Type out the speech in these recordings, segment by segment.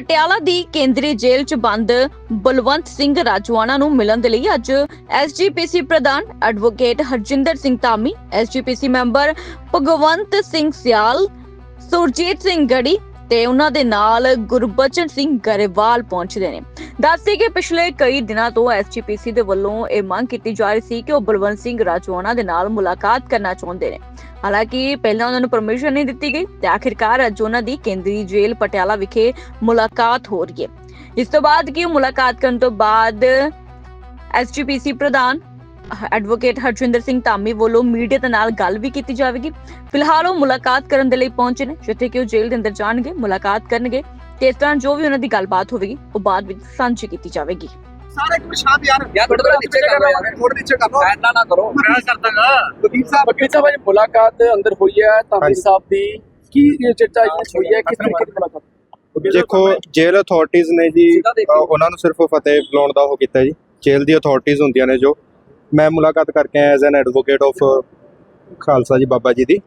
ਪਟਿਆਲਾ ਦੀ ਕੇਂਦਰੀ ਜੇਲ੍ਹ 'ਚ ਬੰਦ ਬਲਵੰਤ ਸਿੰਘ ਰਾਜਵਾਨਾ ਨੂੰ ਮਿਲਣ ਦੇ ਲਈ ਅੱਜ ਐਸਜੀਪੀਸੀ ਪ੍ਰਧਾਨ advocate Harjinder Singh Dhami, SGPC member Bhagwant Singh Sial, Surjit Singh ਗੜੀ ਤੇ ਉਹਨਾਂ ਦੇ ਨਾਲ ਗੁਰਬਚਨ ਸਿੰਘ ਗਰੇਵਾਲ ਪਹੁੰਚਦੇ ਨੇ। ਦੱਸਦੇ ਕਿ ਪਿਛਲੇ ਕਈ ਦਿਨਾਂ ਤੋਂ ਐਸਜੀਪੀਸੀ ਦੇ ਵੱਲੋਂ ਇਹ ਮੰਗ ਕੀਤੀ ਜਾ ਰਹੀ ਸੀ ਕਿ ਉਹ ਬਲਵੰਤ ਸਿੰਘ ਰਾਜਵਾਨਾ ਦੇ ਨਾਲ ਮੁਲਾਕਾਤ ਕਰਨਾ ਚਾਹੁੰਦੇ ਨੇ। ਹਾਲਾਂਕਿ ਪਹਿਲਾਂ ਉਹਨਾਂ ਨੂੰ ਪਰਮਿਸ਼ਨ ਨਹੀਂ ਦਿੱਤੀ ਗਈ ਤੇ ਆਖਿਰਕਾਰ ਅੱਜ ਉਹਨਾਂ ਦੀ ਕੇਂਦਰੀ ਜੇਲ੍ਹ ਪਟਿਆਲਾ ਵਿਖੇ ਮੁਲਾਕਾਤ ਹੋ ਰਹੀ ਹੈ। ਇਸ ਤੋਂ ਬਾਅਦ ਕੀ ਮੁਲਾਕਾਤ ਕਰਨ ਤੋਂ ਬਾਅਦ ਐਸਜੀਪੀਸੀ ਪ੍ਰਧਾਨ ਐਡਵੋਕੇਟ ਹਰਜਿੰਦਰ ਸਿੰਘ ਧਾਮੀ ਵੱਲੋਂ ਮੀਡੀਆ ਦੇ ਨਾਲ ਗੱਲ ਵੀ ਕੀਤੀ ਜਾਵੇਗੀ। ਫਿਲਹਾਲ ਉਹ ਮੁਲਾਕਾਤ ਕਰਨ ਦੇ ਲਈ ਪਹੁੰਚੇ ਨੇ ਜਿੱਥੇ ਕਿ ਉਹ ਜੇਲ੍ਹ ਦੇ ਅੰਦਰ ਜਾਣਗੇ ਮੁਲਾਕਾਤ ਕਰਨਗੇ ਤੇ ਇਸ ਤਰ੍ਹਾਂ ਜੋ ਵੀ ਉਹਨਾਂ ਦੀ ਗੱਲਬਾਤ ਹੋਵੇਗੀ ਉਹ ਬਾਅਦ ਵਿੱਚ ਸਾਂਝੀ ਕੀਤੀ ਜਾਵੇਗੀ। ਸਾਰੇ ਇੱਕ ਸ਼ਾਂਤ ਯਾਰ। ਯਾਰ ਥੋੜਾ ਨੀਚੇ ਕਰ ਲਓ ਯਾਰ ਥੋੜਾ ਨੀਚੇ ਕਰ ਲਓ। ਐਨਾ ਨਾ ਕਰੋ। ਮੈਂ ਕਰਦਾਗਾ ਵਕੀਲ ਸਾਹਿਬ ਵਕੀਲ ਸਾਹਿਬ ਅੱਜ ਮੁਲਾਕਾਤ ਅੰਦਰ ਹੋਈ ਹੈ ਧਾਮੀ ਸਾਹਿਬ ਦੀ ਕੀ ਇਹ ਚਰਚਾ ਹੋਈ ਹੈ ਕਿਸ ਤਰੀਕੇ ਦੀ ਮੁਲਾਕਾਤ? ਦੇਖੋ ਜੇਲ੍ਹ ਅਥਾਰਟੀਆਂ ਨੇ ਜੀ ਉਹਨਾਂ ਨੂੰ ਸਿਰਫ ਫਤਿਹ ਬੁਲਾਉਣ ਦਾ ਉਹ ਕੀਤਾ ਜੀ। ਜੇਲ੍ਹ ਦੀ ਅਥਾਰਟੀਆਂ ਹੁੰਦੀਆਂ ਨੇ ਜੋ। ਮੈਂ ਮੁਲਾਕਾਤ ਕਰਕੇ ਆਇਆ as an advocate of Khalsa ji, Baba ji ਦੀ।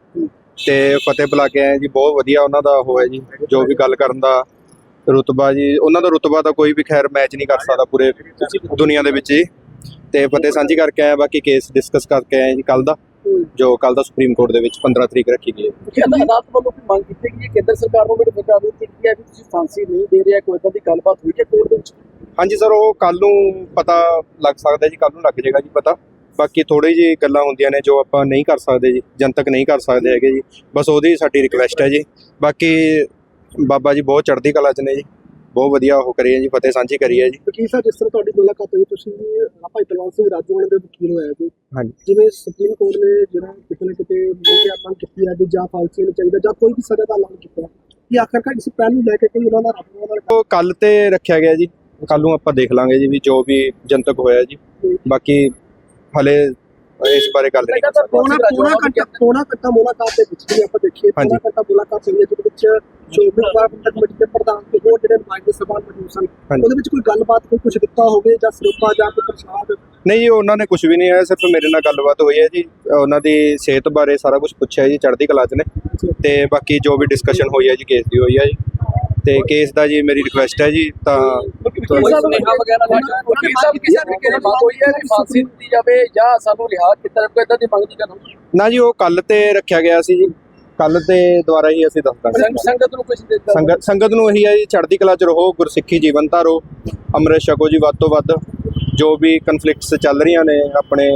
ਤੇ ਫਤਿਹ ਬੁਲਾ ਕੇ ਆਏ ਜੀ, ਬਹੁਤ ਵਧੀਆ ਉਹਨਾਂ ਦਾ ਉਹ ਹੈ ਜੀ, ਜੋ ਵੀ ਗੱਲ ਕਰਨ ਦਾ ਰੁਤਬਾ ਜੀ। ਉਹਨਾਂ ਦਾ ਰੁਤਬਾ ਤਾਂ ਕੋਈ ਵੀ ਖੈਰ ਮੈਚ ਨਹੀਂ ਕਰ ਸਕਦਾ ਪੂਰੇ ਦੁਨੀਆ ਦੇ ਵਿੱਚ ਜੀ। ਤੇ ਫਤਿਹ ਸਾਂਝੀ ਕਰਕੇ ਆਇਆ, ਬਾਕੀ ਕੇਸ ਡਿਸਕਸ ਕਰਕੇ ਆਏ ਜੀ ਕੱਲ ਦਾ। ਜੋ ਕੱਲ ਦਾ ਸੁਪਰੀਮ ਕੋਰਟ ਦੇ ਵਿੱਚ 15 ਤਰੀਕ ਰੱਖੀ ਗਈ ਹੈ। ਅਦਾਲਤ ਵੱਲੋਂ ਕੋਈ ਮੰਗ ਕੀਤੀ ਗਈ ਹੈ ਕੇਂਦਰ ਸਰਕਾਰ ਨੂੰ ਮੇਰੇ ਬਚਾਅ ਦਿੱਤੀ ਗਈ ਹੈ ਵੀ ਤੁਸੀਂ ਫਾਂਸੀ ਨਹੀਂ ਦੇ ਰਿਹਾ ਕੋਈ ਇਦਾਂ ਦੀ ਗੱਲਬਾਤ ਹੋਈ ਹੈ ਕੋਰਟ ਦੇ ਵਿੱਚ? ਹਾਂਜੀ ਸਰ ਉਹ ਕੱਲ ਨੂੰ ਪਤਾ ਲੱਗ ਸਕਦਾ ਜੀ ਕੱਲ ਨੂੰ ਲੱਗ ਜਾਏਗਾ ਜੀ ਪਤਾ। ਬਾਕੀ ਥੋੜੀ ਜਿਹੀ ਗੱਲਾਂ ਹੁੰਦੀਆਂ ਨੇ ਜੋ ਆਪਾਂ ਨਹੀਂ ਕਰ ਸਕਦੇ ਜੀ ਜਨਤਕ ਨਹੀਂ ਕਰ ਸਕਦੇ ਹੈਗੇ ਜੀ। ਬਸ ਉਹਦੀ ਸਾਡੀ ਰਿਕਵੈਸਟ ਹੈ ਜੀ। ਬਾਕੀ ਬਾਬਾ ਜੀ ਬਹੁਤ ਚੜ੍ਹਦੀ ਕਲਾ ਚ ਨੇ ਜੀ। ਬਹੁਤ ਵਧੀਆ ਉਹ ਕਰੀ ਹੈ ਜੀ ਫਤਿਹ ਸਾਂਝੀ ਕਰੀ ਹੈ ਜੀ। ਵਕੀਲ ਸਾਹਿਬ ਜਿਸ ਤਰ੍ਹਾਂ ਤੁਹਾਡੀ ਮੁਲਾਕਾਤ ਹੋਈ ਤੁਸੀਂ ਭਾਈ ਬਲਵੰਤ ਸਿੰਘ ਰਾਜੂਵਾਨ ਦੇ ਵਕੀਲ ਹੋਇਆ ਜੀ। ਹਾਂਜੀ। ਜਿਵੇਂ ਸੁਪਰੀਮ ਕੋਰਟ ਨੇ ਜਿਹੜਾ ਕਿਤੇ ਨਾ ਕਿਤੇ ਮੰਗ ਮੰਗ ਕੀਤੀ ਹੈ ਵੀ ਜਾਂ ਫਾਂਸੀ ਨੂੰ ਚਾਹੀਦਾ ਜਾਂ ਕੋਈ ਵੀ ਸਜ਼ਾ ਦਾ ਐਲਾਨ ਕੀਤਾ ਕਿ ਆਖਰਕਾਰ ਇਸ ਪਹਿਲੂ ਲੈ ਕੇ ਕੋਈ ਉਹਨਾਂ ਦਾ ਰੱਬੋਂ ਉਹ ਕੱਲ ਤੇ ਰੱਖਿਆ ਗਿਆ ਜੀ। ਕੱਲ ਨੂੰ ਆਪਾਂ ਦੇਖ ਲਾਂਗੇ ਜੀ ਵੀ ਜੋ ਵੀ ਜਨਤਕ ਹੋਇਆ ਜੀ। ਬਾਕੀ ਹਲੇ ਇਸ ਬਾਰੇ ਗੱਲ ਨਹੀਂ ਕਰ ਸਕਦੇ। ਪੌਣਾ ਪੌਣਾ ਘੰਟਾ ਪੌਣਾ ਘੰਟਾ ਮੁਲਾਕਾਤ ਦੇ ਵਿੱਚ ਵੀ ਆਪਾਂ ਦੇਖੀਏ ਪੌਣਾ। ਘੰਟਾ ਮੁਲਾਕਾਤ ਹੋਈ ਹੈ ਜਿਹਦੇ ਵਿੱਚ ਜੋ ਉਮੀਦਵਾਰ ਬੰਦਕ ਕਮੇਟੀ ਦੇ ਪ੍ਰਧਾਨ ਤੇ ਹੋਰ ਜਿਹੜੇ ਨੁਮਾਇੰਦੇ ਸਭਾ ਮੌਜੂਦ ਸਨ। ਉਹਦੇ ਵਿੱਚ ਕੋਈ ਗੱਲਬਾਤ ਕੋਈ ਕੁਝ ਦਿੱਤਾ ਹੋਵੇ ਜਾਂ ਸਰੂਪਾ ਜਾਂ ਕੋਈ ਪ੍ਰਸ਼ਾਦ? ਨਹੀਂ ਜੀ ਉਹਨਾਂ ਨੇ ਕੁਝ ਵੀ ਨਹੀਂ ਆਇਆ ਸਿਰਫ ਮੇਰੇ ਨਾਲ ਗੱਲਬਾਤ ਹੋਈ ਹੈ ਜੀ। ਉਹਨਾਂ ਦੀ ਸਿਹਤ ਬਾਰੇ ਸਾਰਾ ਕੁਝ ਪੁੱਛਿਆ ਜੀ ਚੜ੍ਹਦੀ ਕਲਾ ਚ ਨੇ। ਤੇ ਬਾਕੀ ਜੋ ਵੀ ਡਿਸਕਸ਼ਨ ਹੋਈ ਹੈ ਜੀ ਕੇਸ ਦੀ ਹੋਈ ਹੈ ਜੀ। ਤੇ ਕੇਸ ਦਾ ਜੀ ਮੇਰੀ ਰਿਕੁਐਸਟ ਹੈ ਜੀ ਤਾਂ ਸਾਹਿਬ ਸੁਨੇਹਾ ਵਗੈਰਾ ਦਾ ਵਕੀਲ ਸਾਹਿਬ ਕਿਸੇ ਤਰੀਕੇ ਦੀ ਮੰਗ ਹੋਈ ਹੈ ਕਿ ਫਾਂਸੀ ਦਿੱਤੀ ਜਾਵੇ ਜਾਂ ਸਾਨੂੰ ਰਿਹਾ ਕੀਤਾ ਜਾਵੇ? ਇਦਾਂ ਦੀ ਮੰਗ ਨਹੀਂ ਕਰਨਾ ਨਾ ਜੀ ਉਹ ਕੱਲ ਤੇ ਰੱਖਿਆ ਗਿਆ ਸੀ ਜੀ। ਕੱਲ ਤੇ ਦੁਆਰਾ ਹੀ ਅਸੀਂ ਦੱਸ ਦਾਂਗੇ ਸੰਗ- ਸੰਗਤ ਨੂੰ ਕੁਝ ਦਿੱਤਾ ਸੰਗਤ ਸੰਗਤ ਨੂੰ ਇਹੀ ਹੈ ਜੀ ਚੜ੍ਹਦੀ ਕਲਾ ਚ ਰਹੋ ਗੁਰਸਿੱਖੀ ਜੀਵਨ ਧਾਰੋ ਅੰਮ੍ਰਿਤ ਛਕੋ ਜੀ ਵੱਧ ਤੋਂ ਵੱਧ। ਜੋ ਵੀ ਕਨਫਲਿਕਟਸ ਚੱਲ ਰਹੀਆਂ ਨੇ ਆਪਣੇ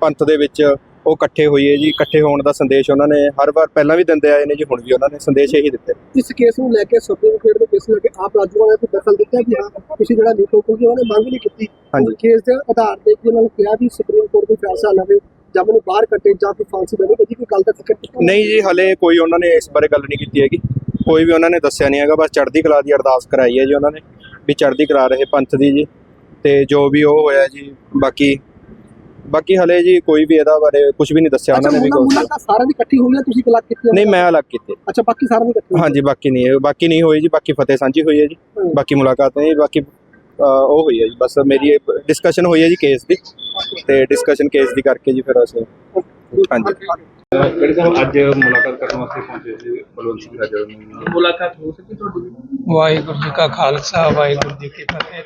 ਪੰਥ ਦੇ ਵਿੱਚ ਉਹ ਇਕੱਠੇ ਹੋਈਏ ਜੀ ਇਕੱਠੇ ਹੋਣ ਦਾ ਸੰਦੇਸ਼ ਉਹਨਾਂ ਨੇ ਹਰ ਵਾਰ ਪਹਿਲਾਂ ਵੀ ਦਿੰਦੇ ਆਏ ਨੇ ਜੀ ਹੁਣ ਵੀ ਉਹਨਾਂ ਨੇ ਸੰਦੇਸ਼ ਇਹੀ ਦਿੱਤੇ। ਇਸ ਕੇਸ ਨੂੰ ਲੈ ਕੇ ਸੁਪਰੀਮ ਕੋਰਟ ਦੇ ਕੇਸ ਨੂੰ ਲੈ ਕੇ ਆਪ ਰਾਜੂਵਾਨ ਨੇ ਦਖਲ ਦਿੱਤਾ ਕਿ ਹਾਂ ਤੁਸੀਂ ਜਿਹੜਾ ਲੀਕੋ ਕਿਉਂਕਿ ਉਹਨੇ ਮੰਗ ਨਹੀਂ ਕੀਤੀ। ਹਾਂਜੀ। ਕੇਸ ਦੇ ਆਧਾਰ ਤੇ ਕਿ ਉਹਨਾਂ ਨੇ ਕਿਹਾ ਵੀ ਸੁਪਰੀਮ ਕੋਰਟ ਕੋਈ ਫੈਸਲਾ ਲਵੇ ਜਾਂ ਮੈਨੂੰ ਬਾਹਰ ਕੱਟੇ ਜਾਂ ਕੋਈ ਫਾਂਸੀ ਦੇਵੇ ਇਹਦੀ ਕੋਈ ਗੱਲ ਦਾ ਕੀਤਾ ਨਹੀਂ ਜੀ ਹਲੇ ਕੋਈ ਉਹਨਾਂ ਨੇ ਇਸ ਬਾਰੇ ਗੱਲ ਨਹੀਂ ਕੀਤੀ ਹੈਗੀ। ਕੋਈ ਵੀ ਉਹਨਾਂ ਨੇ ਦੱਸਿਆ ਨਹੀਂ ਹੈਗਾ ਬਸ ਚੜ੍ਹਦੀ ਕਲਾ ਦੀ ਅਰਦਾਸ ਕਰਾਈ ਹੈ ਜੀ ਉਹਨਾਂ ਨੇ ਵੀ ਚੜ੍ਹਦੀ ਕਰਾ ਰਹੇ ਪੰਥ ਦੀ ਜੀ। ਤੇ ਜੋ ਵੀ ਉਹ ਹੋਇਆ ਜੀ ਬਾਕੀ ਬਾਕੀ ਹਲੇ ਜੀ ਕੋਈ ਵੀ ਇਹਦਾ ਬਾਰੇ ਕੁਝ ਵੀ ਨਹੀਂ ਦੱਸਿਆ ਉਹਨਾਂ ਨੇ ਵੀ। ਮੁਲਾਕਾਤ ਸਾਰਿਆਂ ਦੀ ਇਕੱਠੀ ਹੋਈ ਹੈ ਤੁਸੀਂ ਕਲਾਕ ਕੀਤੀ ਨਹੀਂ ਮੈਂ ਅਲੱਗ ਕੀਤੇ ਅੱਛਾ ਬਾਕੀ ਸਾਰਿਆਂ ਦੀ ਇਕੱਠੀ। ਹਾਂਜੀ ਬਾਕੀ ਨਹੀਂ ਬਾਕੀ ਨਹੀਂ ਹੋਈ ਜੀ ਬਾਕੀ ਫਤਿਹ ਸਾਂਝੀ ਹੋਈ ਹੈ ਜੀ। ਬਾਕੀ ਮੁਲਾਕਾਤ ਨਹੀਂ ਬਾਕੀ ਉਹ ਹੋਈ ਹੈ ਜੀ ਬਸ ਮੇਰੀ ਡਿਸਕਸ਼ਨ ਹੋਈ ਹੈ ਜੀ ਕੇਸ ਦੀ। ਤੇ ਡਿਸਕਸ਼ਨ ਕੇਸ ਦੀ ਕਰਕੇ ਜੀ ਫਿਰ ਅਸੀਂ ਹਾਂਜੀ। ਕਿਹੜੇ ਸਾਹਿਬ ਅੱਜ ਮੁਲਾਕਾਤ ਕਰਨ ਵਾਸਤੇ ਪਹੁੰਚੇ ਸੀ ਬਲਵੰਤ ਸਿੰਘ ਰਾਜਾ ਨੂੰ? ਮੁਲਾਕਾਤ ਹੋ ਸਕੀ ਤੁਹਾਡੀ? ਵਾਹਿਗੁਰੂ ਜੀ ਕਾ ਖਾਲਸਾ ਵਾਹਿਗੁਰੂ ਜੀ ਕੀ ਫਤਿਹ।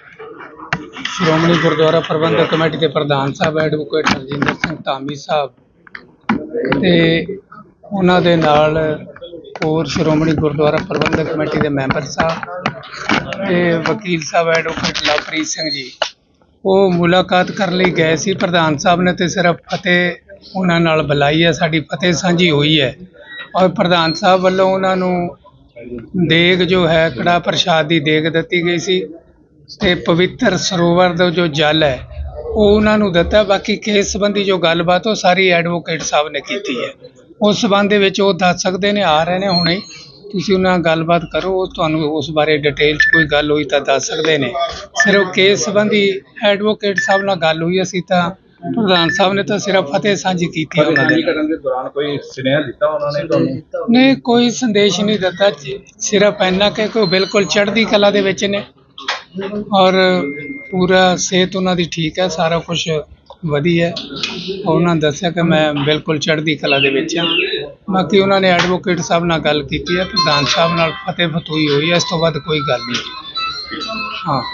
ਸ਼੍ਰੋਮਣੀ ਗੁਰਦੁਆਰਾ ਪ੍ਰਬੰਧਕ ਕਮੇਟੀ ਦੇ ਪ੍ਰਧਾਨ ਸਾਹਿਬ ਐਡਵੋਕੇਟ ਹਰਜਿੰਦਰ ਸਿੰਘ ਧਾਮੀ ਸਾਹਿਬ ਤੇ ਉਹਨਾਂ ਦੇ ਨਾਲ ਹੋਰ ਸ਼੍ਰੋਮਣੀ ਗੁਰਦੁਆਰਾ ਪ੍ਰਬੰਧਕ ਕਮੇਟੀ ਦੇ ਮੈਂਬਰ ਸਾਹਿਬ ਤੇ ਵਕੀਲ ਸਾਹਿਬ ਐਡਵੋਕੇਟ ਲਵਪ੍ਰੀਤ ਸਿੰਘ ਜੀ। ਉਹ ਮੁਲਾਕਾਤ ਕਰਨ ਲਈ ਗਏ ਸੀ। ਪ੍ਰਧਾਨ ਸਾਹਿਬ ਨੇ ਤੇ ਸਿਰਫ ਫਤਿਹ ਉਹਨਾਂ ਨਾਲ ਬੁਲਾਈ ਹੈ। ਸਾਡੀ ਫਤਿਹ ਸਾਂਝੀ ਹੋਈ ਹੈ। ਔਰ ਪ੍ਰਧਾਨ ਸਾਹਿਬ ਵੱਲੋਂ ਉਹਨਾਂ ਨੂੰ ਦੇਗ ਜੋ ਹੈ ਕੜਾ ਪ੍ਰਸ਼ਾਦ ਦੀ ਦੇਗ ਦਿੱਤੀ ਗਈ ਸੀ। ਤੇ ਪਵਿੱਤਰ ਸਰੋਵਰ ਦਾ ਜੋ ਜਲ ਹੈ ਉਹ ਉਹਨਾਂ ਨੂੰ ਦਿੱਤਾ। ਬਾਕੀ ਕੇਸ ਸੰਬੰਧੀ ਜੋ ਗੱਲਬਾਤ ਉਹ ਸਾਰੀ ਐਡਵੋਕੇਟ ਸਾਹਿਬ ਨੇ ਕੀਤੀ ਹੈ। ਉਸ ਸੰਬੰਧ ਦੇ ਵਿੱਚ ਉਹ ਦੱਸ ਸਕਦੇ ਨੇ ਆ ਰਹੇ ਨੇ ਹੁਣੇ। ਤੁਸੀਂ ਉਹਨਾਂ ਨਾਲ ਗੱਲਬਾਤ ਕਰੋ ਉਹ ਤੁਹਾਨੂੰ ਉਸ ਬਾਰੇ ਡਿਟੇਲ 'ਚ ਕੋਈ ਗੱਲ ਹੋਈ ਤਾਂ ਦੱਸ ਸਕਦੇ ਨੇ। ਸਿਰਫ ਕੇਸ ਸੰਬੰਧੀ ਐਡਵੋਕੇਟ ਸਾਹਿਬ ਨਾਲ ਗੱਲ ਹੋਈ ਅਸੀਂ ਤਾਂ ਪ੍ਰਧਾਨ ਸਾਹਿਬ ਨੇ ਤਾਂ ਸਿਰਫ ਫਤਿਹ ਸਾਂਝੀ ਕੀਤੀ ਹੈ ਉਹਨਾਂ ਦੇ। ਕਰਨ ਦੇ ਦੌਰਾਨ ਕੋਈ ਸੁਨੇਹਾ ਦਿੱਤਾ ਉਹਨਾਂ ਨੇ ਤੁਹਾਨੂੰ? ਨਹੀਂ ਕੋਈ ਸੰਦੇਸ਼ ਨਹੀਂ ਦਿੱਤਾ। ਸਿਰਫ ਇੰਨਾ ਕਿ ਕੋਈ ਬਿਲਕੁਲ ਚੜ੍ਹਦੀ ਕਲਾ ਦੇ ਵਿੱਚ ਨੇ। ਔਰ ਪੂਰਾ ਸਿਹਤ ਉਹਨਾਂ ਦੀ ਠੀਕ ਹੈ, ਸਾਰਾ ਕੁਝ ਵਧੀਆ ਉਹਨਾਂ ਨੇ ਦੱਸਿਆ ਕਿ ਮੈਂ ਬਿਲਕੁਲ ਚੜ੍ਹਦੀ ਕਲਾ ਦੇ ਵਿੱਚ ਹਾਂ। ਬਾਕੀ ਉਹਨਾਂ ਨੇ ਐਡਵੋਕੇਟ ਸਾਹਿਬ ਨਾਲ ਗੱਲ ਕੀਤੀ ਹੈ, ਪ੍ਰਧਾਨ ਸਾਹਿਬ ਨਾਲ ਫਤਿਹ ਫਤੂਈ ਹੋਈ ਹੈ, ਇਸ ਤੋਂ ਬਾਅਦ ਕੋਈ ਗੱਲ ਨਹੀਂ। ਹਾਂ।